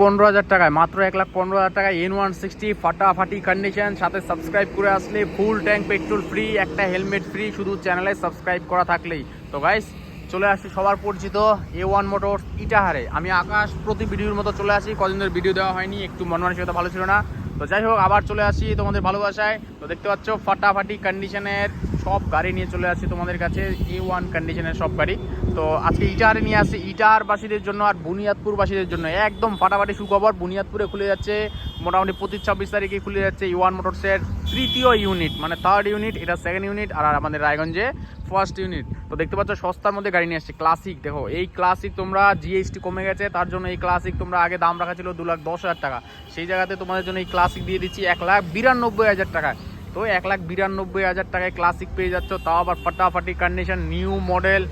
পনেরো হাজার টাকায়, মাত্র এক লাখ পনেরো হাজার টাকায় এন ওয়ান সিক্সটি ফাটাফাটি কন্ডিশন সাথে সাবস্ক্রাইব করে আসলে ফুল ট্যাঙ্ক পেট্রোল ফ্রি একটা হেলমেট ফ্রি শুধু চ্যানেলে সাবস্ক্রাইব করা থাকলেই। তো গাইস চলে আসছি সবার পরিচিত এ ওয়ান মোটর ইটাহারে। আমি আকাশ প্রতি ভিডিওর মতো চলে আসি কদিন ভিডিও দেওয়া হয়নি, একটু মন মানসিকতা ভালো ছিল না। তো যাই হোক, আবার চলে আসি তোমাদের ভালোবাসায়। তো দেখতে পাচ্ছ, ফাটাফাটি কন্ডিশনের সব গাড়ি নিয়ে চলে আসি তোমাদের কাছে এ ওয়ান কন্ডিশনের সব গাড়ি। তো আজকে ইটার নিয়ে আসি, ইটারবাসীদের জন্য আর বুনিয়াদপুরবাসীদের জন্য। একদম ফাটাফাটি সুখবর, বুনিয়াদপুরে খুলে যাচ্ছে, মোটামুটি পঁচিশ ছাব্বিশ তারিখে খুলে যাচ্ছে ই ওয়ান মোটরসের তৃতীয় ইউনিট মানে থার্ড ইউনিট, এটা সেকেন্ড ইউনিট, আর আমাদের রায়গঞ্জে ফার্স্ট ইউনিট। তো দেখতে পাচ্ছ, সস্তার মধ্যে গাড়ি নিয়ে আসছে ক্লাসিক দেখো। এই ক্লাসিক তোমরা জিএসটি কমে গেছে, তার জন্য এই ক্লাসিক তোমরা আগে দাম রাখা ছিল দু লাখ দশ হাজার টাকা। সেই জায়গাতে তোমাদের জন্য এই ক্লাসিক দিয়ে দিচ্ছি এক লাখ বিরানব্বই হাজার টাকায়। তো এক লাখ বিরানব্বই হাজার টাকায় ক্লাসিক পেয়ে যাচ্ছ, তাও আবার ফাটাফাটি কন্ডিশন নিউ মডেল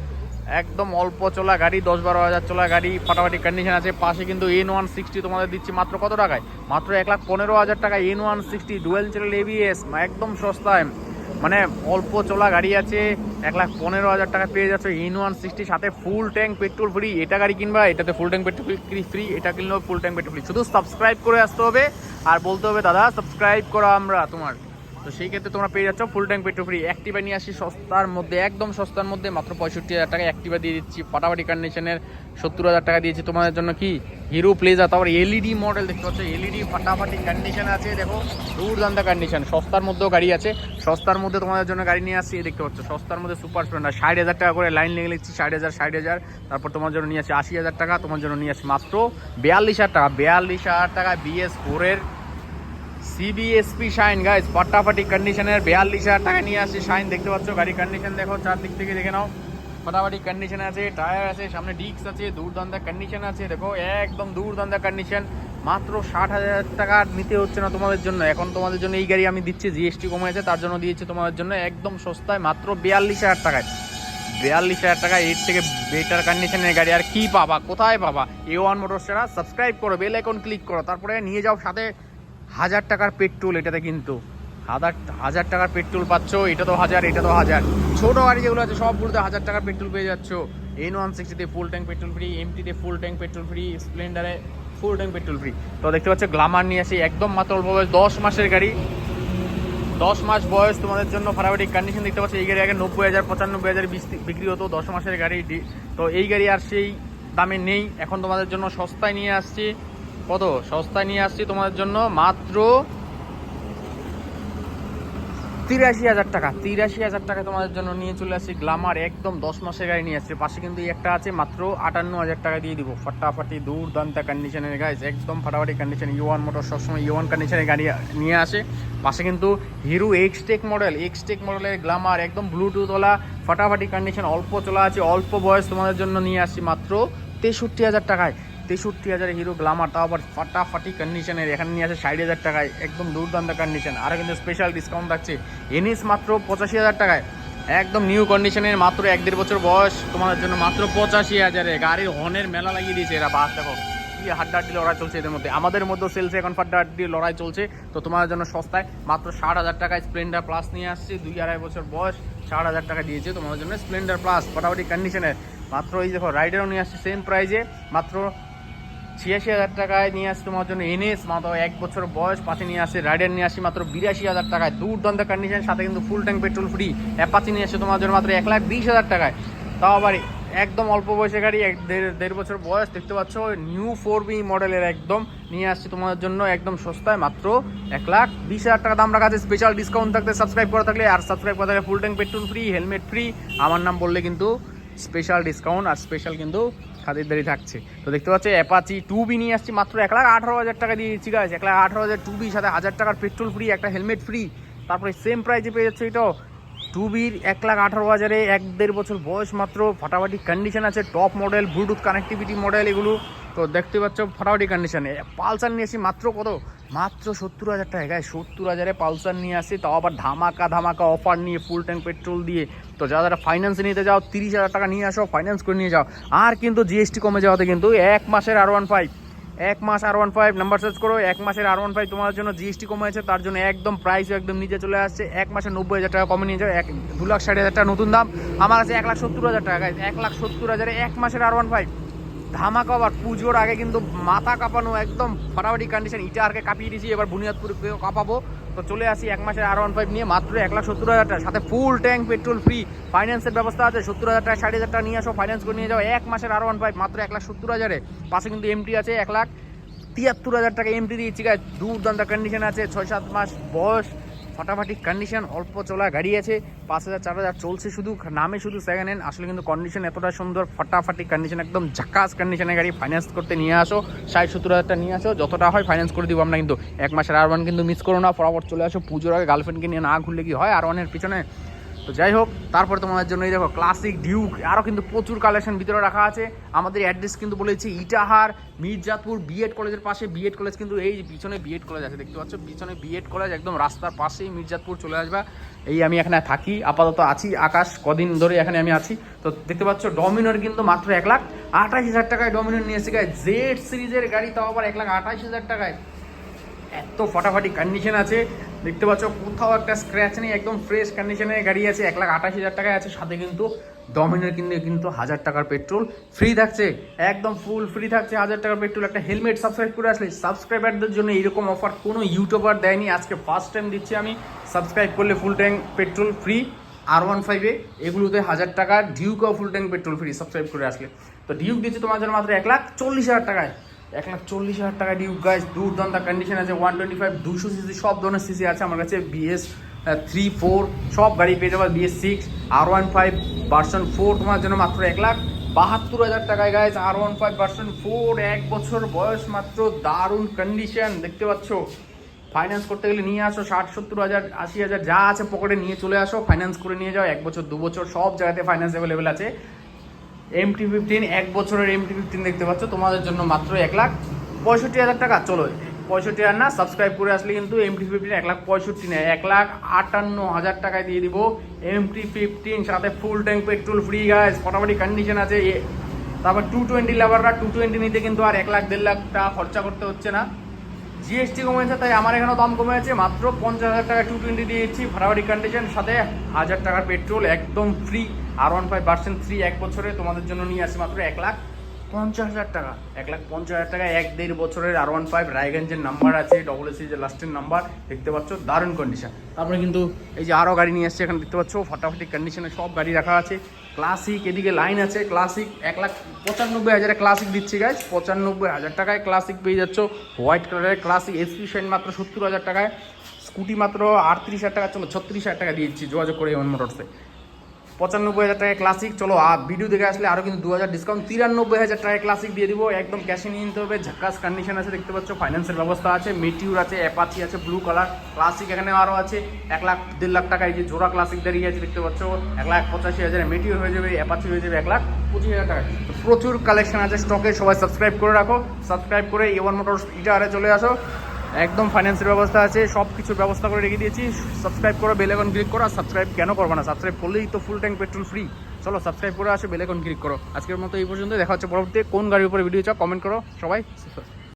একদম অল্প চলা গাড়ি, দশ বারো হাজার চলা গাড়ি, ফাটাফাটি কন্ডিশন আছে। পাশে কিন্তু এন ওয়ান সিক্সটি তোমাদের দিচ্ছি মাত্র কত টাকায়? মাত্র এক লাখ পনেরো হাজার টাকা N one sixty dual channel ABS একদম সস্তায়। মানে অল্প চলা গাড়ি আছে, এক লাখ পনেরো হাজার টাকা পেয়ে যাচ্ছে এন ওয়ান সিক্সটি সাথে ফুল ট্যাঙ্ক পেট্রোল ফ্রি এটা গাড়ি কিনবা, এটাতে ফুল ট্যাঙ্ক পেট্রোল ফ্রি এটা কিনলেও ফুল ট্যাঙ্ক পেট্রোল ফ্রি শুধু সাবস্ক্রাইব করে আসতে হবে, আর বলতে হবে, দাদা সাবস্ক্রাইব করা আমরা তোমার। তো সেই ক্ষেত্রে তোমরা পেয়ে যাচ্ছ full tank petrol free Activa নিয়ে আসি সস্তার মধ্যে, একদম সস্তার মধ্যে মাত্র পঁয়ষট্টি হাজার টাকা অ্যাক্টিভা দিয়ে দিচ্ছি। ফাটাফাটি কন্ডিশনের সত্তর হাজার টাকা দিয়েছি তোমাদের জন্য কি? হিরো প্লেজার তারপর এলইডি মডেল দেখতে পাচ্ছ। এলইডি ফাটাফাটি কন্ডিশন আছে, দেখো, দুর্দান্ত কন্ডিশন সস্তার মধ্যেও গাড়ি আছে, সস্তার মধ্যে তোমাদের জন্য গাড়ি নিয়ে আসছি দেখতে পাচ্ছ, সস্তার মধ্যে সুপার স্প্লেন্ডার ষাট হাজার টাকা করে লাইন লেগে লিখছি ষাট হাজার ষাট হাজার। তারপর তোমার জন্য নিয়ে আসি আশি হাজার টাকা, তোমার জন্য নিয়ে আসি মাত্র বিয়াল্লিশ হাজার টাকা। বিয়াল্লিশ হাজার টাকা বিএস ফোরের সিবিএসপি শাইন গাইস ফাটাফাটি কন্ডিশনের বিয়াল্লিশ হাজার টাকা নিয়ে আসছে শাইন দেখতে পাচ্ছ? গাড়ি কন্ডিশন দেখো, চারদিক থেকে দেখে নাও। ফাটাফাটি কন্ডিশন আছে টায়ার আছে, সামনে ডিস্ক আছে দুর্দান্ত কন্ডিশন আছে। দেখো, একদম দুর্দান্ত কন্ডিশন মাত্র ষাট হাজার টাকা নিতে হচ্ছে না তোমাদের জন্য। এখন তোমাদের জন্য এই গাড়ি আমি দিচ্ছি জিএসটি কমে আছে তার জন্য দিয়েছি তোমাদের জন্য একদম সস্তায়, মাত্র বিয়াল্লিশ হাজার টাকায়। বিয়াল্লিশ হাজার টাকা, এর থেকে বেটার কন্ডিশনের গাড়ি। আর কি পাবা? কোথায় পাবা? এ ওয়ান মোটর ছাড়া সাবস্ক্রাইব করো বেল আইকন ক্লিক করো, তারপরে নিয়ে যাও সাথে। হাজার টাকার পেট্রোল, এটাতে কিন্তু। হাজার হাজার টাকার পেট্রোল পাচ্ছ, এটা তো হাজার, এটা তো হাজার। ছোটো গাড়ি যেগুলো আছে, সবগুলোতে হাজার টাকার পেট্রোল পেয়ে যাচ্ছ। এন ওয়ান সিক্সটিতে ফুল ট্যাঙ্ক পেট্রোল ফ্রি এমটিতে ফুল ট্যাঙ্ক পেট্রোল ফ্রি স্প্লেন্ডারে ফুল ট্যাঙ্ক পেট্রোল ফ্রি তো দেখতে পাচ্ছ গ্লামার নিয়ে আসি, একদম মাত্র অল্প বয়স, দশ মাসের গাড়ি। দশ মাস বয়স তোমাদের জন্য ফাটাফাটি কন্ডিশন দেখতে পাচ্ছ, এই গাড়ি আগে নব্বই হাজার, পঁচানব্বই হাজার বিক্রি হতো, দশ মাসের গাড়ি। তো এই গাড়ি আর সেই দামে নেই। এখন তোমাদের জন্য সস্তায় নিয়ে আসছি। কত? সস্তায় নিয়ে আসছি তোমাদের জন্য মাত্র তিরাশি হাজার টাকা। তিরাশি হাজার টাকা তোমাদের জন্য নিয়ে চলে আসছি গ্লামার, একদম দশ মাসের গাড়ি নিয়ে আসছে। পাশে কিন্তু একটা আছে, মাত্র আটান্ন হাজার টাকা দিয়ে দিব। ফাটাফাটি দুর্দান্ত কন্ডিশনের গাইজ একদম ফাটাফাটি কন্ডিশন ইউয়ান মোটর সবসময় ইউয়ান কন্ডিশনের গাড়ি নিয়ে আসে। পাশে কিন্তু হিরো এক্সটেক মডেল এক্সটেক মডেলের গ্লামার, একদম ব্লুটুথওয়ালা ফাটাফাটি কন্ডিশন অল্প চলা আছে, অল্প বয়স তোমাদের জন্য নিয়ে আসছি মাত্র তেষট্টি হাজার টাকায়। তেষট্টি হাজার হিরো গ্লামার তাও আবার ফাটাফাটি কন্ডিশনের এখানে নিয়ে আসে ষাট হাজার টাকায়, একদম দুর্দান্ত কন্ডিশন আরও কিন্তু স্পেশাল ডিসকাউন্ট থাকছে। এনএস মাত্র পঁচাশি হাজার টাকায়। একদম নিউ কন্ডিশনের মাত্র এক দেড় বছর বয়স। তোমাদের জন্য মাত্র পঁচাশি হাজারে। গাড়ির হর্নের মেলা লাগিয়ে দিয়েছে এরা। বাস, দেখো, কি হাড্ডাহাড্ডি লড়াই চলছে এদের মধ্যে। আমাদের মধ্যেও সেলসে এখন হাড্ডাহাড্ডি লড়াই চলছে। তো তোমাদের জন্য সস্তায় মাত্র ষাট হাজার টাকায় স্প্লেন্ডার প্লাস নিয়ে আসছে। দুই আড়াই বছর বয়স, ষাট হাজার টাকা দিয়েছে তোমাদের জন্য স্প্লেন্ডার প্লাস ফাটাফাটি কন্ডিশনের মাত্র এই দেখো রাইডারও নিয়ে আসছে সেম প্রাইজে মাত্র ছিয়াশি হাজার টাকায় নিয়ে আসছে তোমার জন্য এনএস মাত্র এক বছর বয়স পাশে নিয়ে আসছে রাইডার নিয়ে আসি মাত্র বিরাশি হাজার টাকায়। দুর্দান্ত কন্ডিশন সাথে কিন্তু full tank petrol free Apache নিয়ে আসছে তোমার জন্য মাত্র এক লাখ বিশ হাজার টাকায়। তাও আবার একদম অল্প বয়সের গাড়ি, এক দেড় দেড় বছর বয়স, দেখতে পাচ্ছ নিউ ফোর বি মডেলের একদম নিয়ে আসছে তোমাদের জন্য একদম সস্তায়, মাত্র এক লাখ বিশ হাজার টাকা। দাম রাখা আছে স্পেশাল ডিসকাউন্ট থাকতে সাবস্ক্রাইব করা থাকলে, আর সাবস্ক্রাইব করা থাকলে full tank petrol free helmet free আমার নাম বললে কিন্তু স্পেশাল ডিসকাউন্ট আর স্পেশাল কিন্তু খাতিরদারি থাকছে। তো দেখতে পাচ্ছি অ্যাপাচি বি নিয়ে আসছি মাত্র এক লাখ আঠারো হাজার টাকা দিয়ে দিচ্ছি গাছ এক লাখ আঠারো হাজার টু বি সাথে হাজার টাকার পেট্রোল ফ্রি একটা হেলমেট ফ্রি তারপরে সেম প্রাইসে পেয়ে যাচ্ছে এটাও। টু বির এক লাখ আঠারো হাজারে এক দেড় বছর বয়স মাত্র, ফাটাফাটি কন্ডিশন আছে top model Bluetooth connectivity model এগুলো। তো দেখতে পাচ্ছ, ফাটাফাটি কন্ডিশনে পালসার নিয়ে আসছি মাত্র কত? মাত্র সত্তর হাজার টাকা। সত্তর হাজারে পালসার নিয়ে আসি, তাও আবার ধামাকা ধামাকা অফার নিয়ে ফুল ট্যাঙ্ক পেট্রোল দিয়ে। তো যারা যারা ফাইন্যান্স নিতে যাও তিরিশ হাজার টাকা নিয়ে আসো ফাইন্যান্স করে নিয়ে যাও। আর কিন্তু জিএসটি কমে যাওয়াতে কিন্তু এক মাসের আর ওয়ান ফাইভ এক মাস R one five number search করো, এক মাসের আর ওয়ান ফাইভ তোমার জন্য জিএসটি কমে আছে, তার জন্য একদম প্রাইস একদম নিচে চলে আসছে। এক মাসে নব্বই হাজার টাকা কমে নিয়ে যাও, এক দু লাখ ষাট হাজার টাকা নতুন দাম। আমার কাছে এক লাখ সত্তর হাজার টাকা এক লাখ সত্তর হাজারে এক মাসের আর ওয়ান ফাইভ ধামাকা আবার পুজোর আগে কিন্তু মাথা কাঁপানো একদম ফাটাফাটি কন্ডিশন ইটা আরকে কাঁপিয়ে দিয়েছি, এবার বুনিয়াদপুরকেও কাঁপাবো। তো চলে আসি এক মাসের আর ওয়ান ফাইভ নিয়ে, মাত্র এক লাখ সত্তর হাজার টাকা। সাথে ফুল ট্যাঙ্ক পেট্রোল ফ্রি ফাইন্যান্সের ব্যবস্থা আছে। সত্তর হাজার টাকা, ষাট হাজার টাকা নিয়ে আসো ফাইন্যান্স করে নিয়ে যাও। এক মাসের আর ওয়ান ফাইভ মাত্র এক লাখ সত্তর হাজারে। পাশে কিন্তু এমটি আছে, এক লাখ তিয়াত্তর হাজার টাকা এমটি দিয়েছি। গাছ দুর্দান্ত কন্ডিশন আছে, ছয় সাত মাস বয়স। ফাটাফাটি কন্ডিশন অল্প চলা গাড়ি আছে, পাঁচ হাজার, চার হাজার চলছে শুধু, নামে শুধু সেকেন্ড হ্যান্ড আসলে কিন্তু কন্ডিশন এতটা সুন্দর, ফাটাফাটি কন্ডিশন একদম ঝাকাস কন্ডিশনের গাড়ি ফাইন্যান্স করতে নিয়ে আসো সাড়ে সত্তর হাজারটা নিয়ে আসো, যতটা হয় ফাইন্যান্স করে দিব আমরা কিন্তু। এক মাসের আর ওয়ান কিন্তু মিস করো না ফটাফট চলে আসো, পুজোর আগে গার্লফ্রেন্ডকে নিয়ে না ঘুরলে কি হয়? আর ওয়ানের পিছনে তো যাই হোক তারপর তোমাদের জন্য এই দেখো ক্লাসিক ডিউক আরও কিন্তু প্রচুর কালেকশন ভিতরে রাখা আছে। আমাদের অ্যাড্রেস কিন্তু বলেছি ইটাহার মির্জাপুর বিএড কলেজের পাশে। বিএড কলেজ কিন্তু এই পিছনে বিএড কলেজ আছে, দেখতে পাচ্ছ? পিছনে বিএড কলেজ একদম রাস্তার পাশেই মির্জাপুর চলে আসবা। এই আমি এখানে থাকি, আপাতত আছি আকাশ, কদিন ধরে এখানে আমি আছি। তো দেখতে পাচ্ছ ডমিনোর কিন্তু মাত্র এক লাখ আঠাশ হাজার টাকায় ডমিনোর নিয়ে এসে গায়ে জেড সিরিজের গাড়ি তাও আবার এক লাখ আঠাশ হাজার টাকায়। এত ফাটাফাটি কন্ডিশন আছে। দেখতে পাচ্ছ, কোথাও একটা স্ক্র্যাচ নেই, একদম ফ্রেশ কন্ডিশনে গাড়ি আছে, এক লাখ আঠাশ হাজার টাকায় আছে, সাথে কিন্তু ডমিনার কিন্তু কিন্তু হাজার টাকার পেট্রোল ফ্রি থাকছে, একদম ফুল ফ্রি থাকছে, হাজার টাকার পেট্রোল একটা হেলমেট সাবস্ক্রাইব করে আসলে সাবস্ক্রাইবারদের জন্য এরকম অফার কোনো ইউটিউবার দেয়নি, আজকে ফার্স্ট টাইম দিচ্ছি আমি সাবস্ক্রাইব করলে full tank petrol free R one ফাইভে এগুলোতে হাজার টাকা ডিউকও full tank petrol free subscribe করে আসলে। তো ডিউক দিচ্ছে তোমার জন্য মাত্র এক লাখ চল্লিশ হাজার টাকায়। এক লাখ চল্লিশ হাজার টাকা ডিউক গাইজ দুর্দান্ত কন্ডিশন আছে ওয়ান টোয়েন্টি ফাইভ দুশো সিসি সব ধরনের সিসি আছে আমার কাছে বিএস থ্রি ফোর সব গাড়ি পেয়ে যাবে BS six R one five version four তোমার জন্য মাত্র এক লাখ বাহাত্তর হাজার টাকায় guys R one five version four এক বছর বয়স মাত্র, দারুণ কন্ডিশন দেখতে পাচ্ছ? ফাইন্যান্স করতে গেলে নিয়ে আসো, ষাট সত্তর হাজার, আশি হাজার, যা আছে পকেটে নিয়ে চলে আসো ফাইন্যান্স করে নিয়ে যাও, এক বছর, দু বছর, সব জায়গাতে ফাইন্যান্স অ্যাভেলেবেল আছে। এম টি ফিফটিন এক বছরের এম টি ফিফটিন দেখতে পাচ্ছ। তোমাদের জন্য মাত্র এক লাখ পঁয়ষট্টি হাজার টাকা। চলো, পঁয়ষট্টি হাজার না সাবস্ক্রাইব করে আসলে কিন্তু এম টি ফিফটিন এক লাখ পঁয়ষট্টি নেয় এক লাখ আটান্ন হাজার টাকায় দিয়ে দিব এম টি ফিফটিন সাথে full tank petrol free gas মোটামুটি কন্ডিশন আছে। তারপর টু টোয়েন্টি লেবাররা টু টোয়েন্টি নিতে কিন্তু আর এক লাখ, দেড় লাখ টাকা খরচা করতে হচ্ছে না। জিএসটি কমেছে, তাই আমার এখানেও দাম কমে আছে। মাত্র পঞ্চাশ হাজার টাকা টু টোয়েন্টি দিয়েছি ফাটাফাটি কন্ডিশন সাথে হাজার টাকার পেট্রোল একদম ফ্রি আর ওয়ান ফাইভ পার্সেন্ট ফ্রি এক বছরে তোমাদের জন্য নিয়ে আসি মাত্র এক লাখ পঞ্চাশ হাজার টাকা। এক লাখ পঞ্চাশ হাজার টাকা এক দেড় বছরের আর ওয়ান ফাইভ রায়গঞ্জের নাম্বার আছে ডবল এসি যে লাস্টের নাম্বার, দেখতে পাচ্ছ, দারুণ কন্ডিশন তারপরে কিন্তু এই যে আরও গাড়ি নিয়ে আসছে, এখানে দেখতে পাচ্ছ, ফাটাফাটি কন্ডিশনে সব গাড়ি রাখা আছে। ক্লাসিক এদিকে লাইন আছে ক্লাসিক এক লাখ পঁচানব্বই হাজারে ক্লাসিক দিচ্ছি গাছ পঁচানব্বই হাজার টাকায় ক্লাসিক পেয়ে যাচ্ছ। হোয়াইট কালারের ক্লাসিক এসপি শাইন মাত্র সত্তর হাজার টাকায়। স্কুটি মাত্র আটত্রিশ হাজার টাকা, চলো ছত্রিশ হাজার টাকা দিয়েছি, যোগাযোগ করে এমন মোটরসে পঁচানব্বই হাজার টাকায় ক্লাসিক চলো আর ভিডিও দেখে আসলে আরও কিন্তু দু হাজার ডিসকাউন্ট তিরানব্বই হাজার টাকায় ক্লাসিক দিয়ে দিব। একদম ক্যাশে নিয়ে নিতে হবে। ঝাক্কাস কন্ডিশন আছে, দেখতে পাচ্ছ। ফাইন্যান্সের ব্যবস্থা আছে। মেটিউর আছে অ্যাপাচি আছে ব্লু কালার ক্লাসিক এখানে আরও আছে। এক লাখ, দেড় লাখ টাকায় যে জোড়া ক্লাসিক দাঁড়িয়ে আছে, দেখতে পাচ্ছ। এক লাখ পঁচাশি হাজারে মেটিউর হয়ে যাবে অ্যাপাচি হয়ে যাবে এক লাখ পঁচিশ হাজার টাকা প্রচুর কালেকশন আছে স্টকে সবাই সাবস্ক্রাইব করে রাখো। সাবস্ক্রাইব করে এ ওয়ান মোটর ইটারে চলে আসো। একদম ফাইন্যান্সের ব্যবস্থা আছে সব কিছুর ব্যবস্থা করে রেখে দিয়েছি। সাবস্ক্রাইব করো বেলেকন ক্লিক করো, আর সাবস্ক্রাইব কেন করব না? সাবস্ক্রাইব করলেই তো ফুল ট্যাঙ্ক পেট্রোল ফ্রি চলো সাবস্ক্রাইব করে আসো বেলেকন ক্লিক করো। আজকের মতো এই পর্যন্ত দেখা হচ্ছে পরবর্তী। কোন গাড়ির উপরে ভিডিও চাও কমেন্ট করো। সবাই